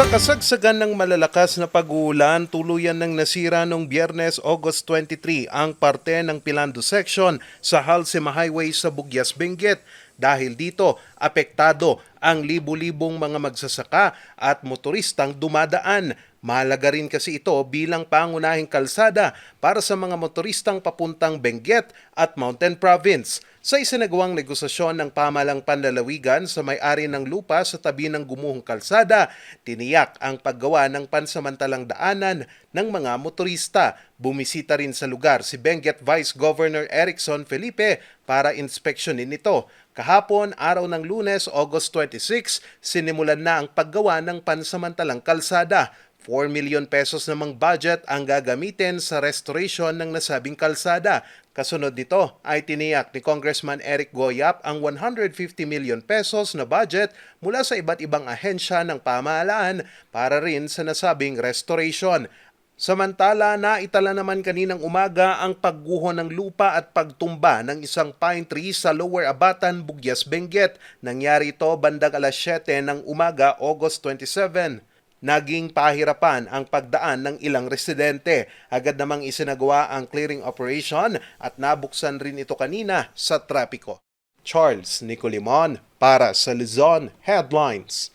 Sa kasagsagan ng malalakas na pag-uulan, tuluyan ng nasira noong Biyernes, August 23 ang parte ng Pilando Section sa Halsema Highway sa Bugyas, Benguet. Dahil dito, apektado ang libu-libong mga magsasaka at motoristang dumadaan. Mahalaga rin kasi ito bilang pangunahing kalsada para sa mga motoristang papuntang Benguet at Mountain Province. Sa isinagawang negosasyon ng pamalang panlalawigan sa may-ari ng lupa sa tabi ng gumuhong kalsada, tiniyak ang paggawa ng pansamantalang daanan ng mga motorista. Bumisita rin sa lugar si Benguet Vice Governor Erickson Felipe para inspeksyonin ito. Kahapon, araw ng lunes, August 26, sinimulan na ang paggawa ng pansamantalang kalsada. 4 million pesos namang budget ang gagamitin sa restoration ng nasabing kalsada. Kasunod nito ay tiniyak ni Congressman Eric Goyap ang 150 million pesos na budget mula sa iba't ibang ahensya ng pamahalaan para rin sa nasabing restoration. Samantala, naitala naman kaninang umaga ang pagguho ng lupa at pagtumba ng isang pine tree sa Lower Abatan, Bugyas, Benguet. Nangyari ito bandang alas 7 ng umaga, August 27. Naging pahirapan ang pagdaan ng ilang residente. Agad namang isinagawa ang clearing operation at nabuksan rin ito kanina sa trapiko. Charles Nicolimon para sa Luzon Headlines.